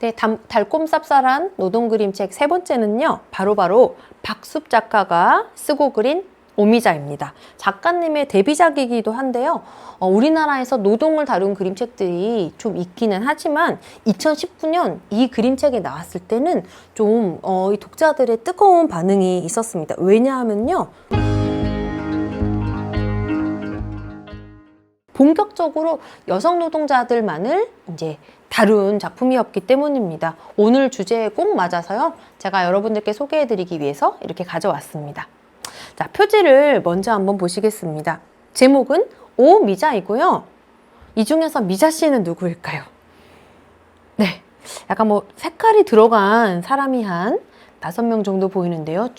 네, 담- 달콤 쌉쌀한 노동 그림책 세 번째는요. 바로 바로 박숲 작가가 쓰고 그린 오미자입니다. 작가님의 데뷔작이기도 한데요. 어, 우리나라에서 노동을 다룬 그림책들이 좀 있기는 하지만 2019년 이 그림책이 나왔을 때는 좀 어, 이 독자들의 뜨거운 반응이 있었습니다. 왜냐하면요. 본격적으로 여성 노동자들만을 이제 다룬 작품이었기 때문입니다. 오늘 주제에 꼭 맞아서요. 제가 여러분들께 소개해드리기 위해서 이렇게 가져왔습니다. 자, 표지를 먼저 한번 보시겠습니다. 제목은 오 미자이고요. 이 중에서 미자 씨는 누구일까요? 네. 약간 뭐 색깔이 들어간 사람이 한 다섯 명 정도 보이는데요.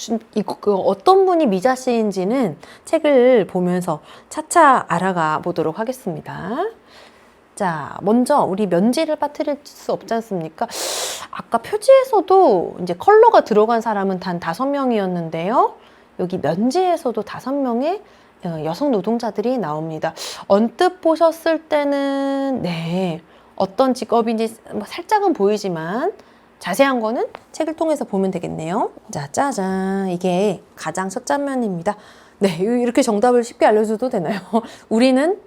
그 어떤 분이 미자 씨인지는 책을 보면서 차차 알아가 보도록 하겠습니다. 자, 먼저 우리 면지를 빠뜨릴 수 없지 않습니까? 아까 표지에서도 이제 컬러가 들어간 사람은 단 다섯 명이었는데요. 여기 면지에서도 다섯 명의 어, 여성 노동자들이 나옵니다. 언뜻 보셨을 때는 네 어떤 직업인지 뭐 살짝은 보이지만 자세한 거는 책을 통해서 보면 되겠네요. 자, 짜잔. 이게 가장 첫 장면입니다. 네, 이렇게 정답을 쉽게 알려줘도 되나요? 우리는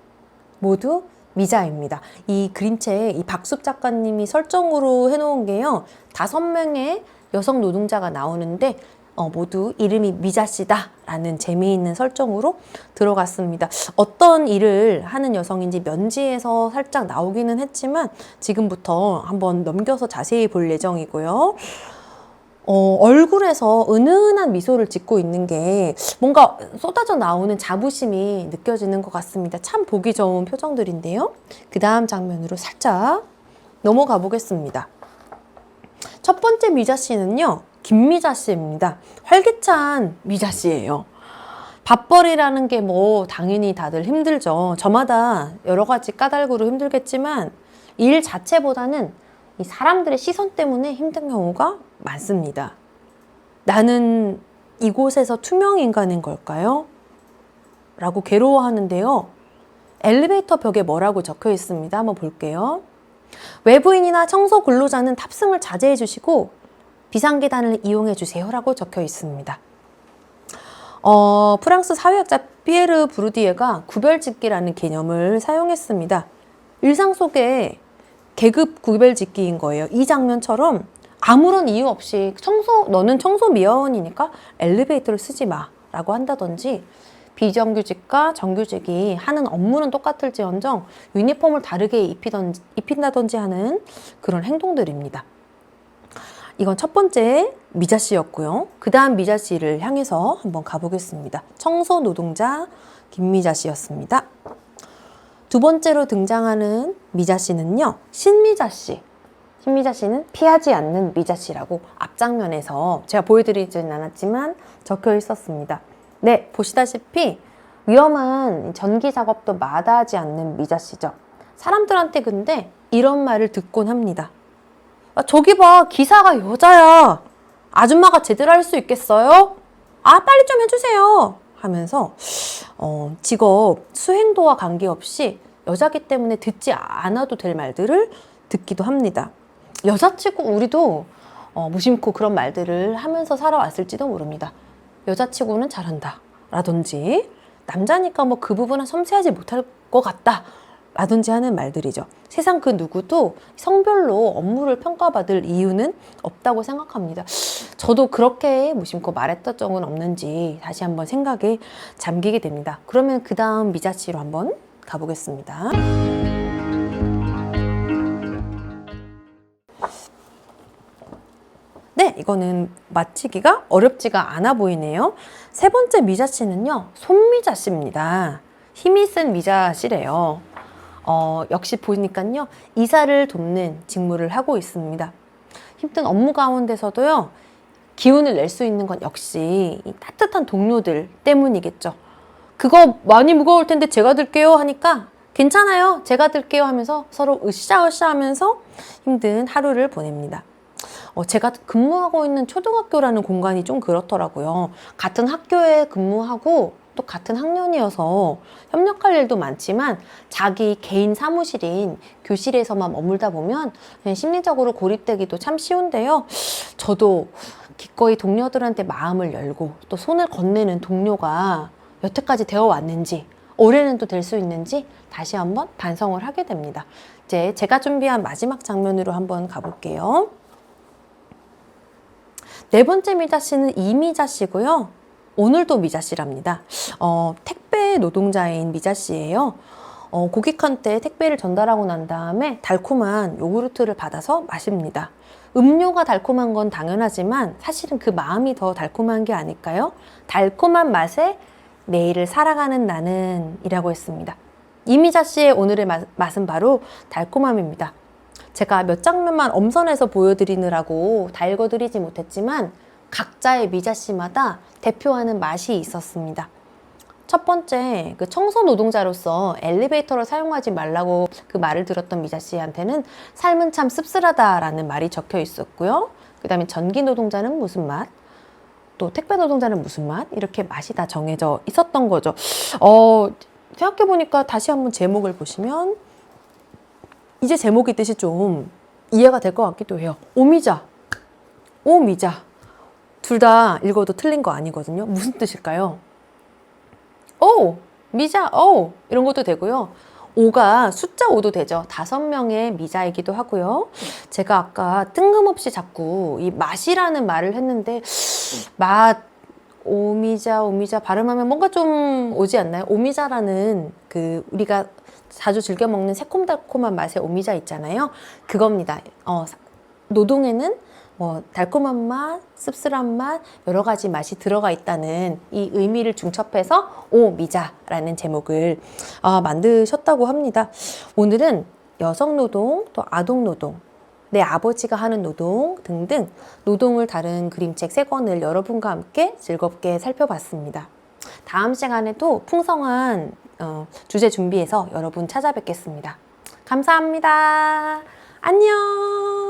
모두 미자입니다. 이 그림책, 이 박숲 작가님이 설정으로 해놓은 게요. 다섯 명의 여성 노동자가 나오는데, 어, 모두 이름이 미자 씨다라는 재미있는 설정으로 들어갔습니다. 어떤 일을 하는 여성인지 면지에서 살짝 나오기는 했지만 지금부터 한번 넘겨서 자세히 볼 예정이고요. 어, 얼굴에서 은은한 미소를 짓고 있는 게 뭔가 쏟아져 나오는 자부심이 느껴지는 것 같습니다. 참 보기 좋은 표정들인데요. 그 다음 장면으로 살짝 넘어가 보겠습니다. 첫 번째 미자 씨는요, 김미자 씨입니다. 활기찬 미자 씨예요. 밥벌이라는 게 뭐 당연히 다들 힘들죠. 저마다 여러 가지 까닭으로 힘들겠지만 일 자체보다는 이 사람들의 시선 때문에 힘든 경우가 많습니다. 나는 이곳에서 투명 인간인 걸까요? 라고 괴로워하는데요. 엘리베이터 벽에 뭐라고 적혀 있습니다. 한번 볼게요. 외부인이나 청소 근로자는 탑승을 자제해 주시고 비상계단을 이용해 주세요라고 적혀 있습니다. 어, 프랑스 사회학자 피에르 브루디에가 구별짓기라는 개념을 사용했습니다. 일상 속에 계급 구별짓기인 거예요. 이 장면처럼 아무런 이유 없이 청소 너는 청소 미화원이니까 엘리베이터를 쓰지 마라고 한다든지 비정규직과 정규직이 하는 업무는 똑같을지언정 유니폼을 다르게 입히던, 입힌다든지 하는 그런 행동들입니다. 이건 첫 번째 미자 씨였고요. 그 다음 미자 씨를 향해서 한번 가보겠습니다. 청소 노동자 김미자 씨였습니다. 두 번째로 등장하는 미자 씨는요, 신미자 씨. 신미자 씨는 피하지 않는 미자 씨라고 앞장면에서 제가 보여드리지는 않았지만 적혀 있었습니다. 네, 보시다시피 위험한 전기 작업도 마다하지 않는 미자 씨죠. 사람들한테 근데 이런 말을 듣곤 합니다. 아, 저기 봐, 기사가 여자야. 아줌마가 제대로 할 수 있겠어요? 아, 빨리 좀 해주세요. 하면서, 어, 직업 수행도와 관계없이 여자기 때문에 듣지 않아도 될 말들을 듣기도 합니다. 여자치고 우리도 어, 무심코 그런 말들을 하면서 살아왔을지도 모릅니다. 여자치고는 잘한다. 라든지, 남자니까 뭐 그 부분은 섬세하지 못할 것 같다. 라든지 하는 말들이죠. 세상 그 누구도 성별로 업무를 평가받을 이유는 없다고 생각합니다. 저도 그렇게 무심코 말했던 적은 없는지 다시 한번 생각에 잠기게 됩니다. 그러면 그 다음 미자 씨로 한번 가보겠습니다. 네, 이거는 맞히기가 어렵지가 않아 보이네요. 세 번째 미자 씨는요, 손미자 씨입니다. 힘이 센 미자 씨래요. 어, 역시 보니까요, 이사를 돕는 직무를 하고 있습니다. 힘든 업무 가운데서도요, 기운을 낼 수 있는 건 역시 이 따뜻한 동료들 때문이겠죠. 그거 많이 무거울 텐데 제가 들게요 하니까 괜찮아요. 제가 들게요 하면서 서로 으쌰으쌰 하면서 힘든 하루를 보냅니다. 어, 제가 근무하고 있는 초등학교라는 공간이 좀 그렇더라고요. 같은 학교에 근무하고 또 같은 학년이어서 협력할 일도 많지만 자기 개인 사무실인 교실에서만 머물다 보면 심리적으로 고립되기도 참 쉬운데요. 저도 기꺼이 동료들한테 마음을 열고 또 손을 건네는 동료가 여태까지 되어 왔는지 올해는 또 될 수 있는지 다시 한번 반성을 하게 됩니다. 이제 제가 준비한 마지막 장면으로 한번 가볼게요. 네 번째 미자 씨는 이미자 씨고요. 오늘도 미자 씨랍니다. 어, 택배 노동자인 미자 씨예요. 어, 고객한테 택배를 전달하고 난 다음에 달콤한 요구르트를 받아서 마십니다. 음료가 달콤한 건 당연하지만 사실은 그 마음이 더 달콤한 게 아닐까요? 달콤한 맛에 내일을 살아가는 나는 이라고 했습니다. 이미자 씨의 오늘의 맛, 맛은 바로 달콤함입니다. 제가 몇 장면만 엄선해서 보여드리느라고 다 읽어드리지 못했지만 각자의 미자 씨마다 대표하는 맛이 있었습니다. 첫 번째, 그 청소 노동자로서 엘리베이터를 사용하지 말라고 그 말을 들었던 미자 씨한테는 삶은 참 씁쓸하다라는 말이 적혀 있었고요. 그 다음에 전기 노동자는 무슨 맛? 또 택배 노동자는 무슨 맛? 이렇게 맛이 다 정해져 있었던 거죠. 어, 생각해보니까 다시 한번 제목을 보시면 이제 제목이 뜻이 좀 이해가 될 것 같기도 해요. 오미자, 오미자. 둘 다 읽어도 틀린 거 아니거든요. 무슨 뜻일까요? 오, 미자, 오 이런 것도 되고요. 오가 숫자 5도 되죠. 다섯 명의 미자이기도 하고요. 제가 아까 뜬금없이 자꾸 이 맛이라는 말을 했는데 맛 오미자 오미자 발음하면 뭔가 좀 오지 않나요? 오미자라는 그 우리가 자주 즐겨 먹는 새콤달콤한 맛의 오미자 있잖아요. 그겁니다. 어, 노동에는 뭐 달콤한 맛, 씁쓸한 맛, 여러 가지 맛이 들어가 있다는 이 의미를 중첩해서 오미자라는 제목을 아, 만드셨다고 합니다. 오늘은 여성 노동, 또 아동 노동, 내 아버지가 하는 노동 등등 노동을 다룬 그림책 세 권을 여러분과 함께 즐겁게 살펴봤습니다. 다음 시간에도 풍성한 어, 주제 준비해서 여러분 찾아뵙겠습니다. 감사합니다. 안녕!